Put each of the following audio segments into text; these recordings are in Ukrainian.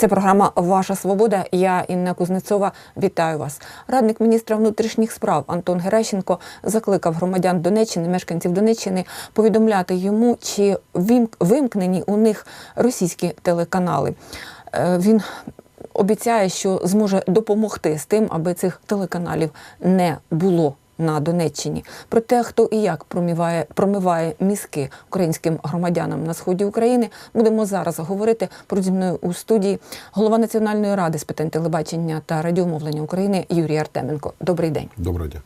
Це програма Ваша Свобода. Я Інна Кузнецова. Вітаю вас. Радник міністра внутрішніх справ Антон Геращенко закликав громадян Донеччини, мешканців Донеччини, повідомляти йому, чи вимкнені у них російські телеканали. Е, Він обіцяє, що зможе допомогти з тим, аби цих телеканалів не було на Донеччині. Про те, хто і як промиває, промиває мізки українським громадянам на сході України, будемо зараз говорити про зі мною у студії голова Національної ради з питань телебачення та радіомовлення України Юрій Артеменко. Добрий день. Доброго дня.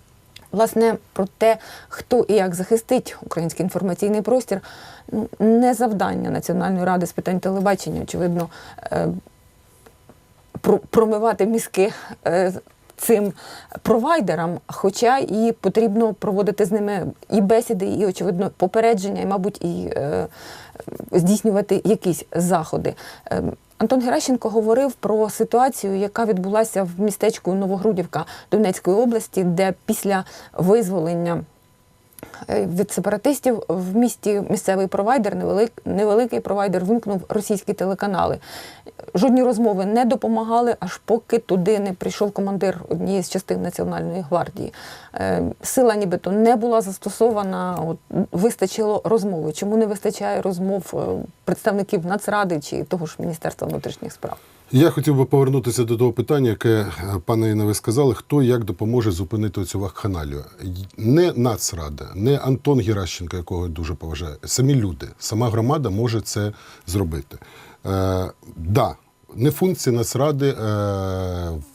Власне, про те, хто і як захистить український інформаційний простір, не завдання Національної ради з питань телебачення, очевидно, е, промивати мізки е, цим провайдерам, хоча і потрібно проводити з ними і бесіди, і, очевидно, попередження, і, мабуть, і е, здійснювати якісь заходи. Е, Антон Геращенко говорив про ситуацію, яка відбулася в містечку Новогрудівка Донецької області, де після визволення від сепаратистів в місті місцевий провайдер, невелик, невеликий провайдер, вимкнув російські телеканали. Жодні розмови не допомагали, аж поки туди не прийшов командир однієї з частин Національної гвардії. Е, Сила нібито не була застосована, от, вистачило розмови. Чому не вистачає розмов е, представників Нацради чи того ж Міністерства внутрішніх справ? Я хотів би повернутися до того питання, яке е, пане Інна, ви сказали, хто як допоможе зупинити цю вакханалію. Не Нацрада, не Антон Геращенко, якого я дуже поважаю, самі люди, сама громада може це зробити. Е, да, не функція Нацради е,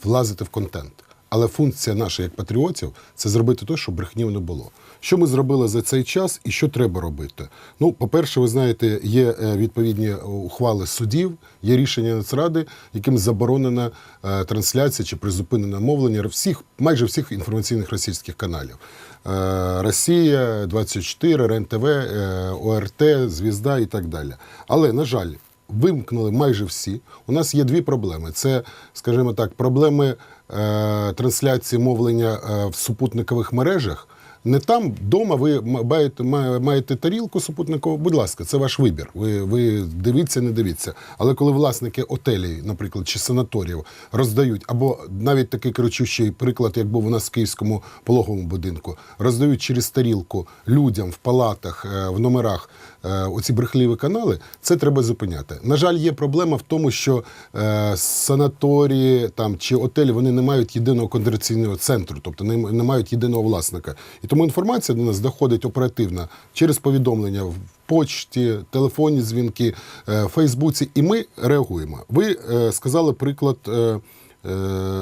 влазити в контент. Але функція наша як патріотів це зробити те, щоб брехнів не було. Що ми зробили за цей час і що треба робити? Ну, по-перше, ви знаєте, є е, відповідні ухвали судів, є рішення Нацради, яким заборонена е, трансляція чи призупинене мовлення всіх, майже всіх інформаційних російських каналів. Е, Росія, 24, РЕН-ТВ, е, ОРТ, Звізда і так далі. Але, на жаль, вимкнули майже всі. У нас є дві проблеми: це, скажімо так, проблеми е, трансляції мовлення в супутникових мережах. Не там вдома ви маєте, ма- маєте тарілку супутникову, будь ласка, це ваш вибір. Ви, ви дивіться, не дивіться. Але коли власники отелів, наприклад, чи санаторіїв роздають, або навіть такий кричущий приклад, як був у нас в київському пологовому будинку, роздають через тарілку людям в палатах, е, в номерах оці брехливі канали, це треба зупиняти. На жаль, є проблема в тому, що е, санаторії там чи отелі вони не мають єдиного кондиційного центру, тобто не, не мають єдиного власника. І тому інформація до нас доходить оперативно через повідомлення в почті, телефонні дзвінки, е, Фейсбуці, і ми реагуємо. Ви е, сказали приклад е, е,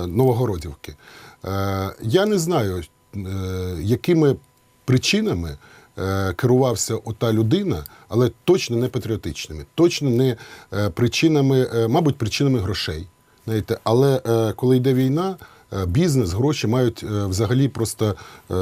Новогородівки. Е, я не знаю, е, якими причинами е, керувався ота людина, але точно не патріотичними, точно не е, причинами, е, мабуть, причинами грошей. Знаєте, але е, коли йде війна, е, бізнес, гроші мають е, взагалі просто е,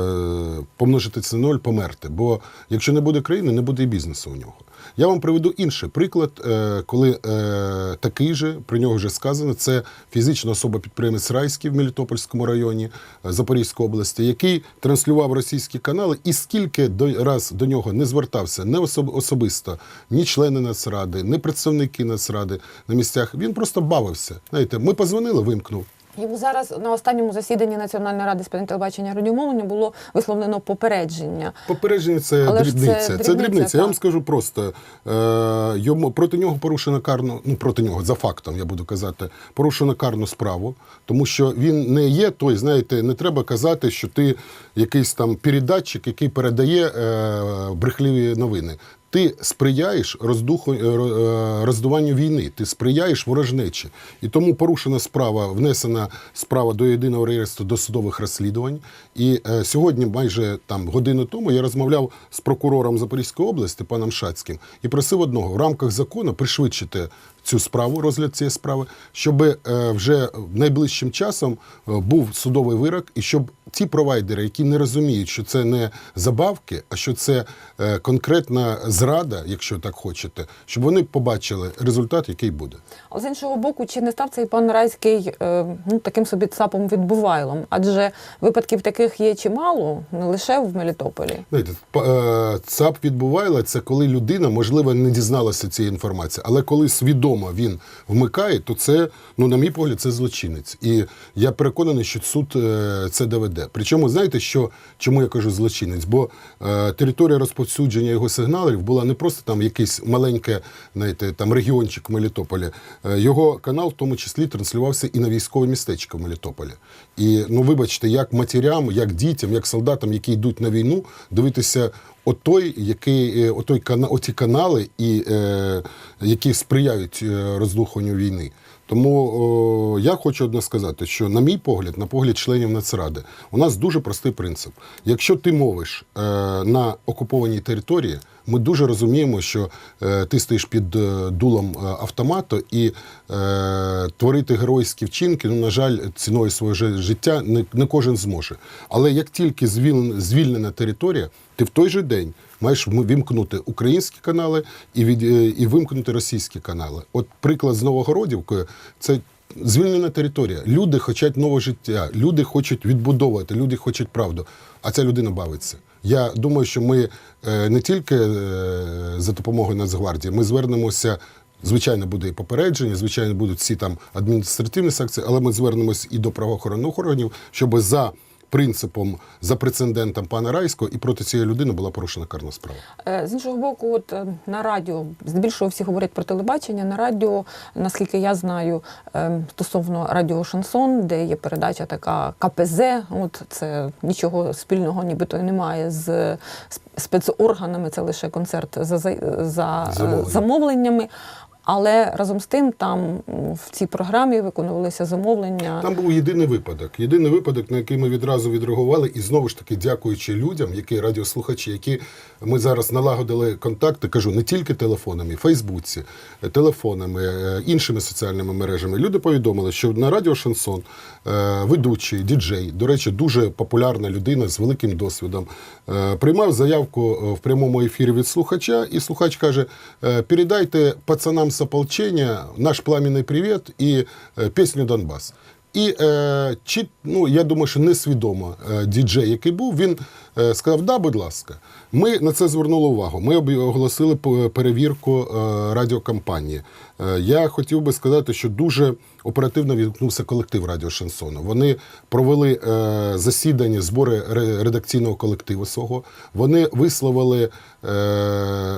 помножитися ноль, померти. Бо якщо не буде країни, не буде і бізнесу у нього. Я вам приведу інший приклад, е, коли е, такий же, про нього вже сказано, це фізична особа підприємець Райський в Мелітопольському районі е, Запорізької області, який транслював російські канали, і скільки до, раз до нього не звертався не особ, особисто, ні члени Нацради, ні представники Нацради на місцях, він просто бавився. Знаєте, ми позвонили, вимкнув. Йому зараз на останньому засіданні Національної ради з питань телебачення радіомовлення було висловлено попередження. Попередження це Але ж це дрібниця. Це дрібниця, дрібниця. Я вам скажу просто. Е, йому проти нього порушено карну, ну проти нього за фактом, я буду казати, порушено карну справу, тому що він не є той, знаєте, не треба казати, що ти якийсь там передатчик, який передає е, брехливі новини. Ти сприяєш роздуху, е, е, роздуванню війни, ти сприяєш ворожнечі. І тому порушена справа, внесена справа до єдиного реєстру досудових розслідувань. І е, сьогодні, майже там годину тому, я розмовляв з прокурором Запорізької області, паном Шацьким, і просив одного в рамках закону пришвидшити цю справу, розгляд цієї справи, щоб е, вже найближчим часом е, був судовий вирок, і щоб ті провайдери, які не розуміють, що це не забавки, а що це е, конкретна зрада, якщо так хочете, щоб вони побачили результат, який буде. А з іншого боку, чи не став цей пан Райський е, ну, таким собі цапом відбувайлом? Адже випадків таких є чимало, не лише в Мелітополі. Знаєте, е, ЦАП відбувайла це коли людина, можливо, не дізналася цієї інформації, але коли свідомо він вмикає, то це, ну, на мій погляд, це злочинець. І я переконаний, що суд це доведе. Причому, знаєте, що чому я кажу злочинець? Бо е, територія розповсюдження його сигналів була не просто там якийсь маленьке, знаєте, там регіончик в Мелітополі. Е, його канал в тому числі транслювався і на військове містечко в Мелітополі. І ну, вибачте, як матерям, як дітям, як солдатам, які йдуть на війну, дивитися отой, який, е, отой оті канали, і, е, які сприяють е, роздухуванню війни. Тому о, я хочу одне сказати, що, на мій погляд, на погляд членів Нацради, у нас дуже простий принцип. Якщо ти мовиш е, на окупованій території, ми дуже розуміємо, що е, ти стоїш під е, дулом е, автомату і е, творити геройські вчинки, ну, на жаль, ціною свого жи- життя не, не кожен зможе. Але як тільки звільнена територія, ти в той же день маєш вимкнути українські канали і, від, е, і вимкнути російські канали. От приклад з Новогородівкою це. Звільнена територія. Люди хочуть нового життя, люди хочуть відбудовувати, люди хочуть правду. А ця людина бавиться. Я думаю, що ми е, не тільки е, за допомогою Нацгвардії, ми звернемося. Звичайно, буде і попередження, звичайно, будуть всі там адміністративні санкції, але ми звернемось і до правоохоронних органів, щоб за принципом, за прецедентом пана Райського і проти цієї людини була порушена карна справа. Е, З іншого боку, от е, на радіо здебільшого всі говорять про телебачення. На радіо, наскільки я знаю, е, стосовно радіо Шансон, де є передача така КПЗ. От це нічого спільного, нібито немає з спецорганами. Це лише концерт за, за, за замовленнями. Але разом з тим, там в цій програмі виконувалися замовлення. Там був єдиний випадок. Єдиний випадок, на який ми відразу відреагували, і знову ж таки, дякуючи людям, які радіослухачі, які ми зараз налагодили контакти, кажу, не тільки телефонами, Фейсбуці, телефонами, е, іншими соціальними мережами. Люди повідомили, що на радіо Шансон е, ведучий, діджей, до речі, дуже популярна людина з великим досвідом, е, приймав заявку в прямому ефірі від слухача, і слухач каже: передайте пацанам з ополчення наш пламенний привіт і е, пісню Донбас. І е, чи, ну, я думаю, що несвідомо е, діджей, який був, він е, сказав: да, будь ласка. Ми на це звернули увагу. Ми оголосили перевірку е, радіокампанії. Е, я хотів би сказати, що дуже оперативно відгукнувся колектив Радіо Шансону. Вони провели е, засідання, збори ре- редакційного колективу свого. Вони висловили,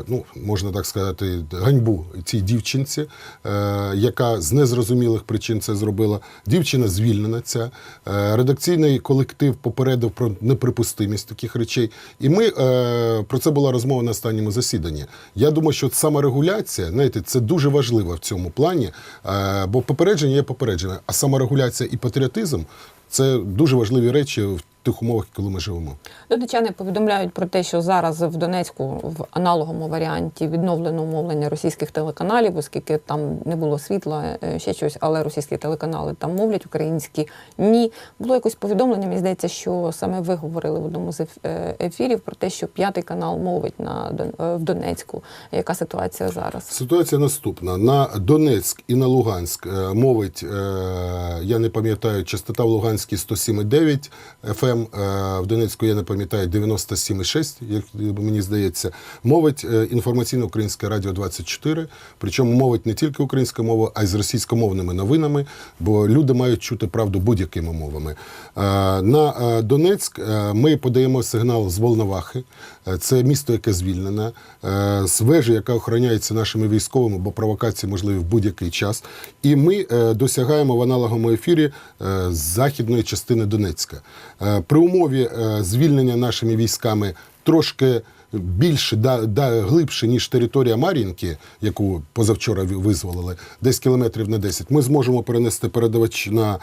ну, можна так сказати, ганьбу цій дівчинці, е, яка з незрозумілих причин це зробила. Дівчина звільнена ця. Е, редакційний колектив попередив про неприпустимість таких речей. І ми е, про це була розмова на останньому засіданні. Я думаю, що саморегуляція, знаєте, це дуже важливо в цьому плані, е, бо попередження є попередження, а саморегуляція і патріотизм це дуже важливі речі в тих умовах, коли ми живемо. Донечани повідомляють про те, що зараз в Донецьку в аналоговому варіанті відновлено мовлення російських телеканалів, оскільки там не було світла, е, ще щось, але російські телеканали там мовлять, українські ні. Було якось повідомлення. Мені здається, що саме ви говорили в одному з е, ефірів про те, що п'ятий канал мовить на е, в Донецьку. Яка ситуація зараз? Ситуація наступна: на Донецьк і на Луганськ мовить, я не пам'ятаю, частота в Луганській 107,9 FM, е, в Донецьку я не пам'ятаю 97,6, як мені здається. Мовить е, інформаційне українське радіо 24, причому мовить не тільки українською мовою, а й з російськомовними новинами, бо люди мають чути правду будь-якими мовами. Е, На Донецьк ми подаємо сигнал з Волновахи. Це місто, яке звільнене, з вежі, яка охороняється нашими військовими, бо провокації можливі в будь-який час. І ми досягаємо в аналоговому ефірі західної частини Донецька. При умові е, звільнення нашими військами трошки більше, да, да, глибше, ніж територія Мар'їнки, яку позавчора визволили, десь кілометрів на 10, ми зможемо перенести передавач на, е,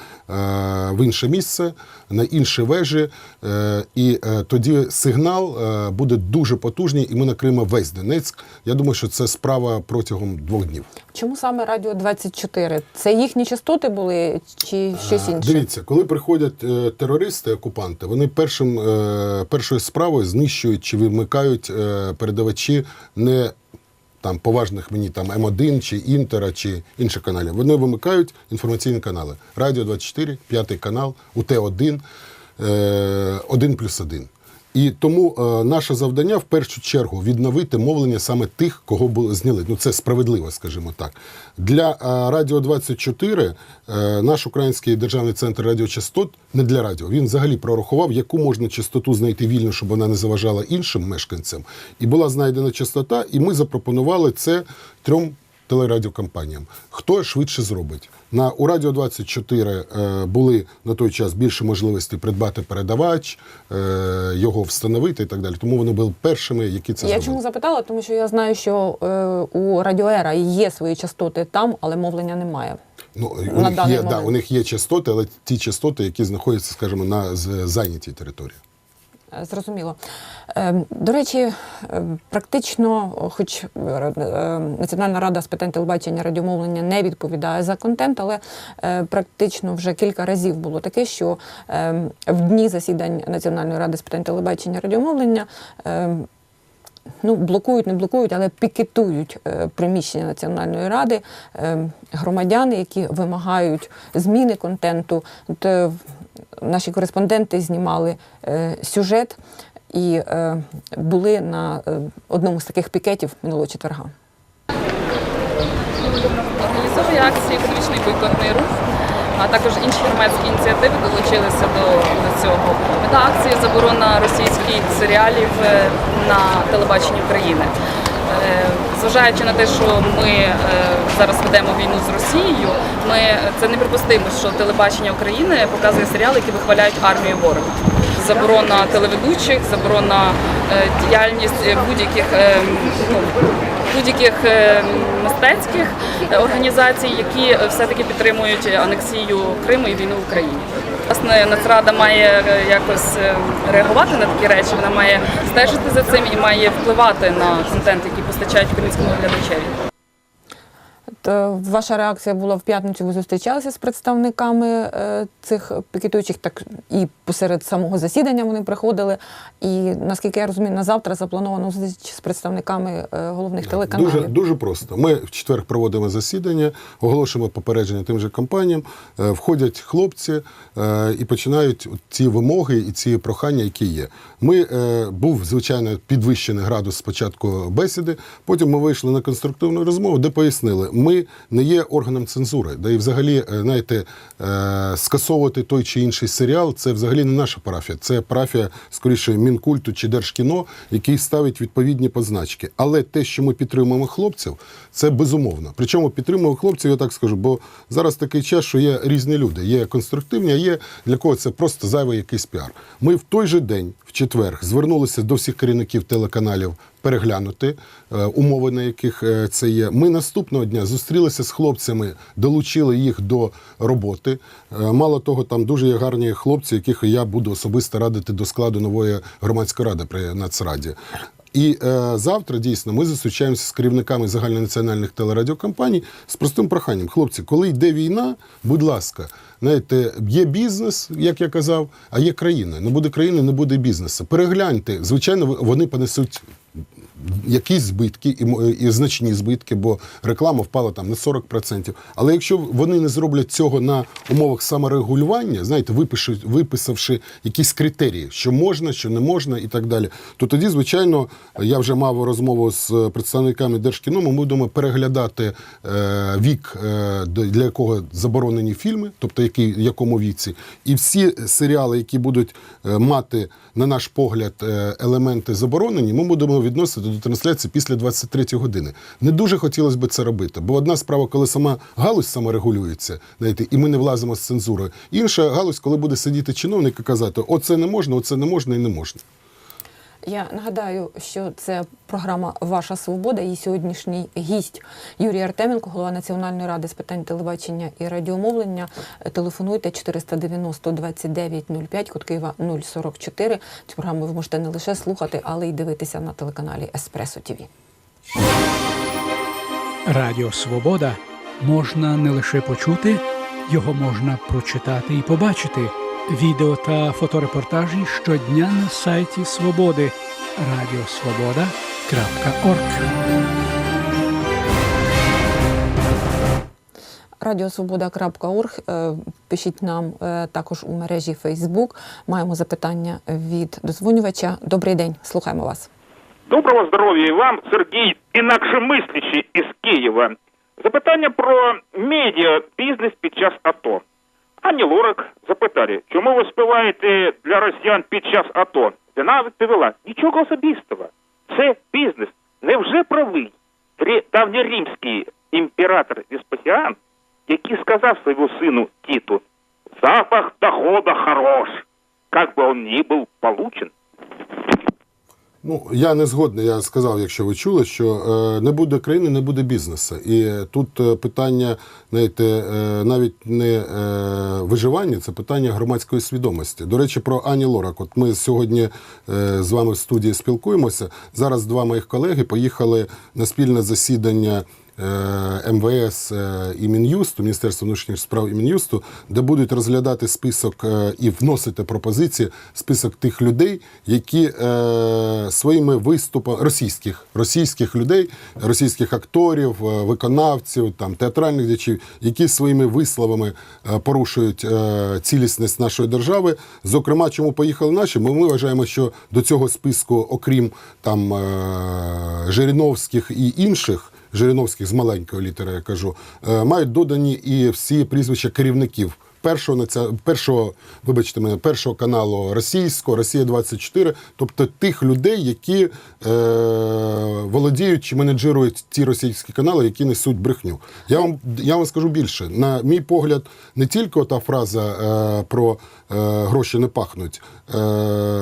в інше місце, на інші вежі, е, і е, тоді сигнал е, буде дуже потужний, і ми накриємо весь Донецьк. Я думаю, що це справа протягом двох днів. Чому саме Радіо 24? Це їхні частоти були чи щось інше? Дивіться, коли приходять е, терористи, окупанти, вони першим, е, першою справою знищують чи вимикають е, передавачі не там поважних мені там М1 чи Інтера чи інших каналів. Вони вимикають інформаційні канали. Радіо 24, п'ятий канал, УТ1, е, 1 плюс 1. І тому е, наше завдання в першу чергу відновити мовлення саме тих, кого були зняли. Ну це справедливо, скажімо так. Для е, Радіо 24 е, наш український державний центр радіочастот не для радіо. Він взагалі прорахував, яку можна частоту знайти вільно, щоб вона не заважала іншим мешканцям. І була знайдена частота, і ми запропонували це трьом телерадіокомпаніям. Хто швидше зробить? На у Радіо 24 е, були на той час більше можливості придбати передавач, е, його встановити і так далі. Тому вони були першими, які це Я зробили. чому запитала? Тому що я знаю, що е, у Радіоера є свої частоти там, але мовлення немає. Ну, у, на них є, да, у них є частоти, але ті частоти, які знаходяться, скажімо, на зайнятій території. Е, Зрозуміло. Е, До речі, е, практично, хоч Національна рада з питань телебачення радіомовлення не відповідає за контент, але практично вже кілька разів було таке, що в дні засідань Національної ради з питань телебачення радіомовлення. Ну, блокують, не блокують, але пікетують приміщення Національної ради громадяни, які вимагають зміни контенту. От, наші кореспонденти знімали е, сюжет і е, були на е, одному з таких пікетів минулого четверга. Організовує акції економічний бойкотний рух, а також інші громадські ініціативи долучилися до, до цього. Мета акції заборона російських серіалів на телебаченні України. Е, Зважаючи на те, що ми е, зараз ведемо війну з Росією, ми це неприпустимо, що телебачення України показує серіали, які вихваляють армію ворога. Заборона телеведучих, заборона е, діяльність будь-яких ну, будь-яких мистецьких організацій, які е, все-таки підтримують анексію Криму і війну в Україні. Власне, Нацрада має е, якось е, реагувати на такі речі, вона має стежити за цим і має впливати на контент, який постачають українському глядачеві. Е, ваша реакція була в п'ятницю. Ви зустрічалися з представниками е, цих пікетуючих, так і посеред самого засідання вони приходили. І наскільки я розумію, на завтра заплановано зустріч з представниками е, головних телеканалів. Дуже, дуже просто. Ми в четвер проводимо засідання, оголошуємо попередження тим же компаніям. Входять хлопці і починають ці вимоги і ці прохання, які є. Ми е, був звичайно підвищений градус спочатку бесіди. Потім ми вийшли на конструктивну розмову, де пояснили, ми не є органом цензури. Да і взагалі, е, знаєте, е, скасовувати той чи інший серіал це взагалі не наша парафія. Це парафія, скоріше, мінкульту чи держкіно, який ставить відповідні позначки. Але те, що ми підтримуємо хлопців, це безумовно. Причому підтримуємо хлопців, я так скажу, бо зараз такий час, що є різні люди. Є конструктивні, а є для кого це просто зайвий якийсь піар. Ми в той же день, в четвер, звернулися до всіх керівників телеканалів переглянути е, умови, на яких е, це є. Ми наступного дня зустрілися з хлопцями, долучили їх до роботи. Е, Мало того, там дуже є гарні хлопці, яких я буду особисто радити до складу нової громадської ради при Нацраді. І е, завтра дійсно ми зустрічаємося з керівниками загальнонаціональних телерадіокомпаній з простим проханням. Хлопці, коли йде війна, будь ласка, знаєте, є бізнес, як я казав, а є країна. Не буде країни, не буде бізнесу. Перегляньте, звичайно, вони понесуть якісь збитки і, і значні збитки, бо реклама впала там на 40%. Але якщо вони не зроблять цього на умовах саморегулювання, знаєте, випишуть, виписавши якісь критерії, що можна, що не можна, і так далі, то тоді, звичайно, я вже мав розмову з представниками Держкіно, ми будемо переглядати е, вік, е, для якого заборонені фільми, тобто який, якому віці, і всі серіали, які будуть е, мати, на наш погляд, е, елементи заборонені, ми будемо відносити до трансляції після 23 години. Не дуже хотілося б це робити, бо одна справа, коли сама галузь саморегулюється, знаєте, і ми не влазимо з цензурою. Інша галузь, коли буде сидіти чиновник і казати, оце не можна, оце не можна і не можна. Я нагадаю, що це програма Ваша свобода. І сьогоднішній гість Юрій Артеменко, голова Національної ради з питань телебачення і радіомовлення. Телефонуйте 490 29 05, код Києва 044. Цю програму ви можете не лише слухати, але й дивитися на телеканалі Еспресо ТІВІ. Радіо Свобода можна не лише почути, його можна прочитати і побачити. Відео та фоторепортажі щодня на сайті Свободи радіосвобода.орг. Радіосвобода.орг. Е, Пишіть нам е, також у мережі Фейсбук. Маємо запитання від дозвонювача. Добрий день, слухаємо вас. Доброго здоров'я і вам, Сергій, інакшемислячий із Києва. Запитання про медіа бізнес під час АТО. Ані Лорак запитали, чому ви співаєте для росіян під час АТО? Вона відповіла, нічого особистого. Це бізнес. Невже правий давньоримський імператор Веспасіан, який сказав своєму сину Тіту, запах дохода хорош, как бы он ни был получен. Ну, я не згодний, я сказав, якщо ви чули, що е, не буде країни, не буде бізнесу. І тут е, питання, знаєте, е, навіть не виживання, це питання громадської свідомості. До речі, про Ані Лорак. От ми сьогодні з вами в студії спілкуємося. Зараз два моїх колеги поїхали на спільне засідання. Е, МВС е, і Мін'юсту, Міністерства внутрішніх справ і Мін'юсту, де будуть розглядати список е, і вносити пропозиції, список тих людей, які своїми виступами російських російських людей, російських акторів, виконавців, там театральних діячів, які своїми висловами порушують цілісність нашої держави. Зокрема, чому поїхали наші? Ми, ми вважаємо, що до цього списку, окрім там Жириновських і інших. Жириновських з маленької літери, я кажу, е, мають додані і всі прізвища керівників першого першого, вибачте мене, першого каналу російського, Росія 24 тобто тих людей, які е... володіють чи менеджерують ті російські канали, які несуть брехню. Я вам я вам скажу більше. На мій погляд, не тільки та фраза е... про е... гроші не пахнуть. Е...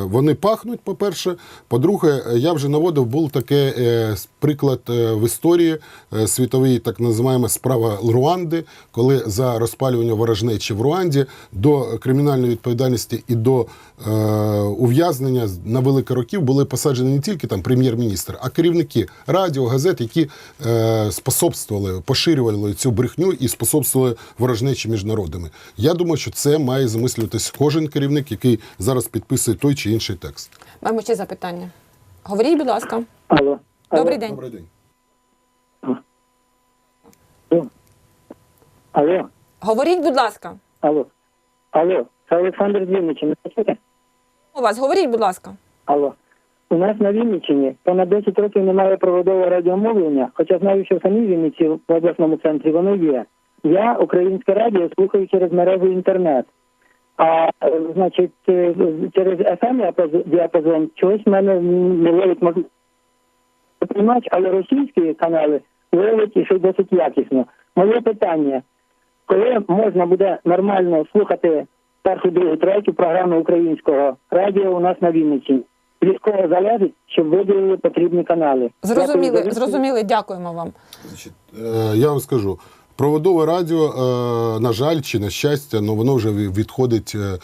Вони пахнуть, по-перше. По-друге, я вже наводив був таке е... приклад е... в історії е... світовій, так називаємо справа Руанди, коли за розпалювання ворожнечі в Руанді до кримінальної відповідальності і до е, ув'язнення на великі років були посаджені не тільки там прем'єр-міністр, а керівники радіо, газет, які е, способствували, поширювали цю брехню і способствували ворожнечі між народами. Я думаю, що це має замислюватись кожен керівник, який зараз підписує той чи інший текст. Маємо ще запитання. Говоріть, будь ласка. Алло. Добрий день. Добрий день. Алло. Алло. Говоріть, будь ласка. Алло. Алло. Це Олександр з Вінниччини. Ви? У вас говоріть, будь ласка. Алло. У нас на Вінниччині понад 10 років немає проводового радіомовлення, хоча знаю, що в самій Вінниці в обласному центрі воно є. Я українське радіо слухаю через мережу інтернет. А значить, е, через FM діапазон чогось в мене не ловить приймач, але російські канали ловить і й досить якісно. Моє питання: коли можна буде нормально слухати першу, другу, третю програму українського радіо у нас на Вінниці? Від кого залежить, щоб виділили потрібні канали? Зрозуміли, зрозуміли, дякуємо вам. Значить, е, я вам скажу. Проводове радіо, е, на жаль, чи на щастя, ну воно вже відходить е,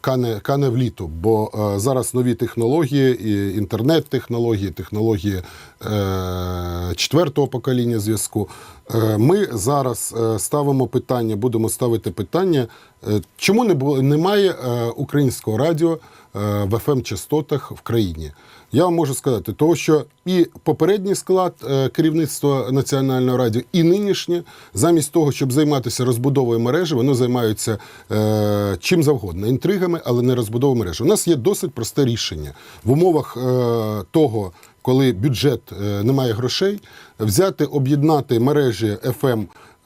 кане, кане в літо. Бо е, зараз нові технології, і інтернет-технології, технології е, четвертого покоління зв'язку. Е, Ми зараз е, ставимо питання, будемо ставити питання, е, чому не було немає е, українського радіо е, в fm частотах в країні. Я вам можу сказати, того, що і попередній склад е, керівництва Національного радіо, і нинішнє, замість того, щоб займатися розбудовою мережі, вони займаються е, чим завгодно, інтригами, але не розбудову мережі. У нас є досить просте рішення в умовах е, того, коли бюджет е, не має грошей, взяти, об'єднати мережі FM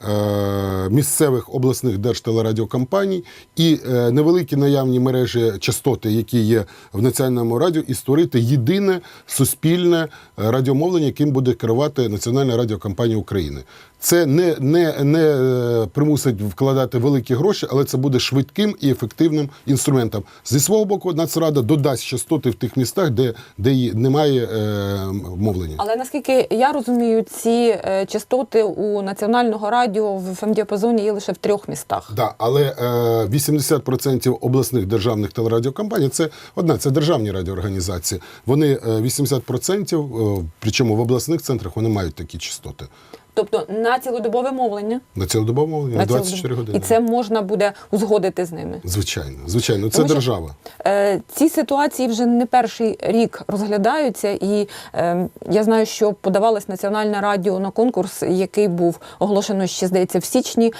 е, місцевих обласних держтелерадіокомпаній і е, невеликі наявні мережі частоти, які є в національному радіо, і створити єдине суспільне радіомовлення, яким буде керувати Національна радіокомпанія України. Це не, не, не е, примусить вкладати великі гроші, але це буде швидким і ефективним інструментом. Зі свого боку, Нацрада додасть частоти в тих містах, де, де немає е, мовлення. Але наскільки я розумію, ці е, частоти у національного радіо в ФМ-діапазоні є лише в трьох містах. Да, але е, 80% обласних державних телерадіокомпаній це одна, це державні радіоорганізації. Вони е, 80%, е, причому в обласних центрах вони мають такі частоти. Тобто на цілодобове мовлення. На цілодобове мовлення На 24 цілодобове. години. І це можна буде узгодити з ними. Звичайно, звичайно, це Тому що- держава. Е, Ці ситуації вже не перший рік розглядаються, і е, я знаю, що подавалось національне радіо на конкурс, який був оголошено ще здається в січні,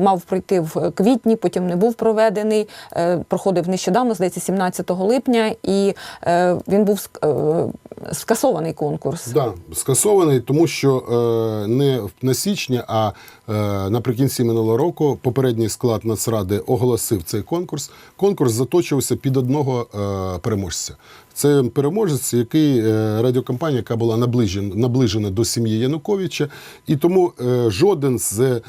мав пройти в квітні, потім не був проведений. е, Проходив нещодавно, здається, 17 липня, і е, він був ск- е, скасований конкурс. Да, скасований, тому що е, не в- на січні, а е, наприкінці минулого року попередній склад Нацради оголосив цей конкурс. Конкурс заточувався під одного е, переможця. Це переможець, який е, радіокомпанія, яка була наближена, наближена до сім'ї Януковича, і тому е, жоден з, е,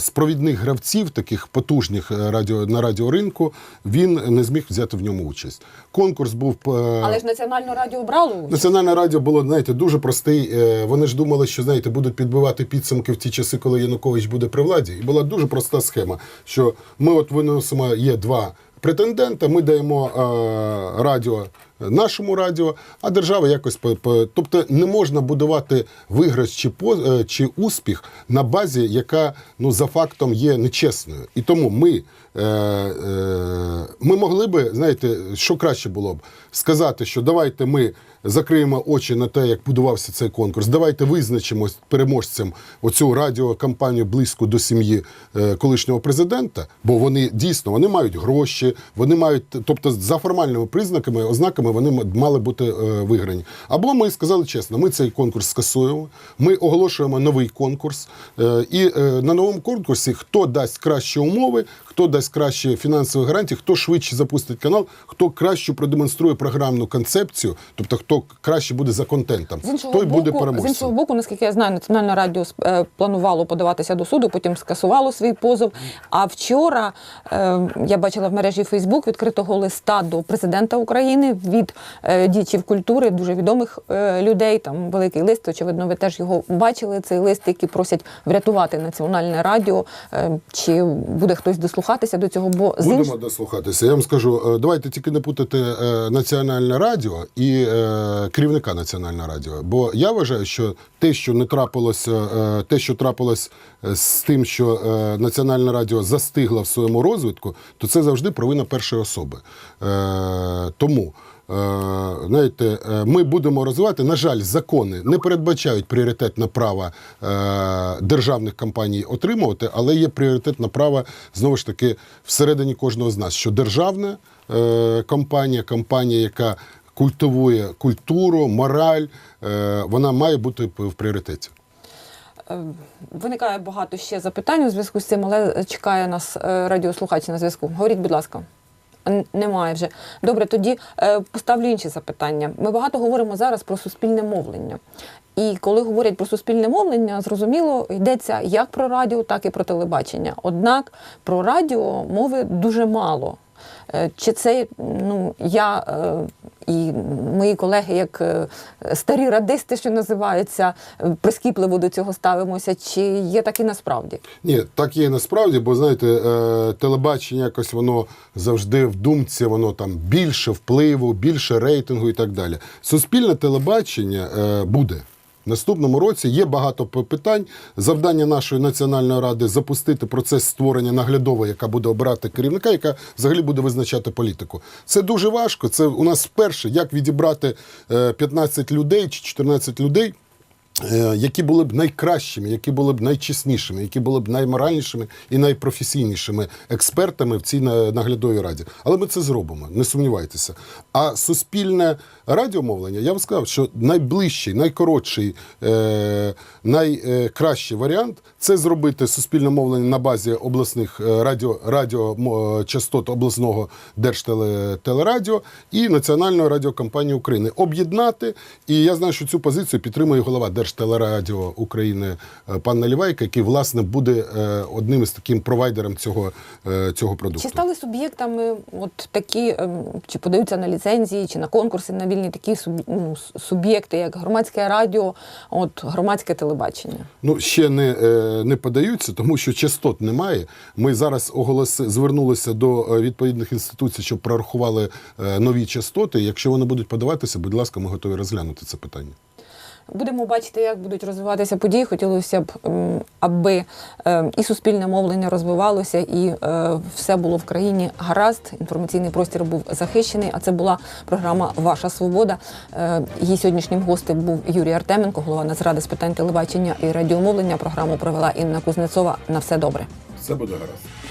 з провідних гравців, таких потужних радіо на радіоринку, він не зміг взяти в ньому участь. Конкурс був Але ж національне радіо брало участь. Національне радіо було, знаєте, дуже простий. Вони ж думали, що знаєте, будуть підбивати підсумки в ті часи, коли Янукович буде при владі. І була дуже проста схема, що ми от виносимо, є два претендента, ми даємо радіо нашому радіо, а держава якось тобто не можна будувати виграш чи по е, чи успіх на базі, яка ну за фактом є нечесною. І тому ми. Е, е, ми могли би, знаєте, що краще було б сказати, що давайте ми закриємо очі на те, як будувався цей конкурс. Давайте визначимо переможцем оцю радіокампанію близько до сім'ї е, колишнього президента, бо вони дійсно вони мають гроші, вони мають, тобто за формальними признаками, ознаками вони мали бути е, виграні. Або ми сказали чесно, ми цей конкурс скасуємо, ми оголошуємо новий конкурс, е, і е, на новому конкурсі хто дасть кращі умови, хто дасть кращі фінансові гарантії, хто швидше запустить канал, хто краще продемонструє програмну концепцію, тобто хто краще буде за контентом, З іншого, той буде боку, з іншого боку, наскільки я знаю, Національне радіо е, планувало подаватися до суду, потім скасувало свій позов. А вчора е, я бачила в мережі Фейсбук відкритого листа до президента України від е, діячів культури, дуже відомих людей. Там великий лист. Очевидно, ви теж його бачили. Цей лист, які просять врятувати національне радіо. Чи буде хтось дослухатися до цього? Бо з Будемо дослухатися. Я вам скажу, е, давайте тільки не путати е, національне радіо і е, керівника національного радіо. Бо я вважаю, що те, що не трапилося, те, що трапилось з тим, що національне радіо застигло в своєму розвитку, то це завжди провина першої особи. Тому. Е, Знаєте, е, ми будемо розвивати. На жаль, закони не передбачають пріоритетне право е, державних компаній отримувати, але є пріоритетне право знову ж таки всередині кожного з нас, що державна компанія, компанія, яка культивує культуру, мораль, вона має бути в пріоритеті. Виникає багато ще запитань у зв'язку з цим, але чекає нас радіослухач на зв'язку. Говоріть, будь ласка. Немає вже. Добре, тоді е, поставлю інші запитання. Ми багато говоримо зараз про суспільне мовлення. І коли говорять про суспільне мовлення, зрозуміло, йдеться як про радіо, так і про телебачення. Однак про радіо мови дуже мало. Е, Чи це ну, я е, і мої колеги, як е, старі радисти, що називаються, прискіпливо до цього ставимося, чи є так і насправді? Ні, так є насправді, бо знаєте, телебачення якось воно завжди в думці, воно там більше впливу, більше рейтингу і так далі. Суспільне телебачення буде. В наступному році є багато питань. Завдання нашої національної ради запустити процес створення наглядової, яка буде обирати керівника, яка взагалі буде визначати політику. Це дуже важко. Це у нас вперше, як відібрати е, 15 людей чи 14 людей. Е, Які були б найкращими, які були б найчеснішими, які були б найморальнішими і найпрофесійнішими експертами в цій на- наглядовій раді. Але ми це зробимо, не сумнівайтеся. А суспільне радіомовлення, я вам сказав, що найближчий, найкоротший, е, найкращий варіант це зробити суспільне мовлення на базі обласних е, радіо, радіо частот обласного держтелерадіо і Національної радіокомпанії України. Об'єднати. І я знаю, що цю позицію підтримує голова Держ телерадіо України е, пан Налівайко, який власне буде е, одним із таким провайдером цього, е, цього продукту. Чи стали суб'єктами от такі, ем, чи подаються на ліцензії, чи на конкурси на вільні такі ну, суб'єкти, як громадське радіо, от громадське телебачення? Ну, ще не, не подаються, тому що частот немає. Ми зараз оголоси, звернулися до відповідних інституцій, щоб прорахували нові частоти. Якщо вони будуть подаватися, будь ласка, ми готові розглянути це питання. Будемо бачити, як будуть розвиватися події. Хотілося б, ем, аби ем, і суспільне мовлення розвивалося, і е, все було в країні гаразд. Інформаційний простір був захищений. А це була програма Ваша свобода. Е, Її сьогоднішнім гостем був Юрій Артеменко, голова Нацради з питань телебачення і радіомовлення. Програму провела Інна Кузнецова. На все добре. Все буде гаразд.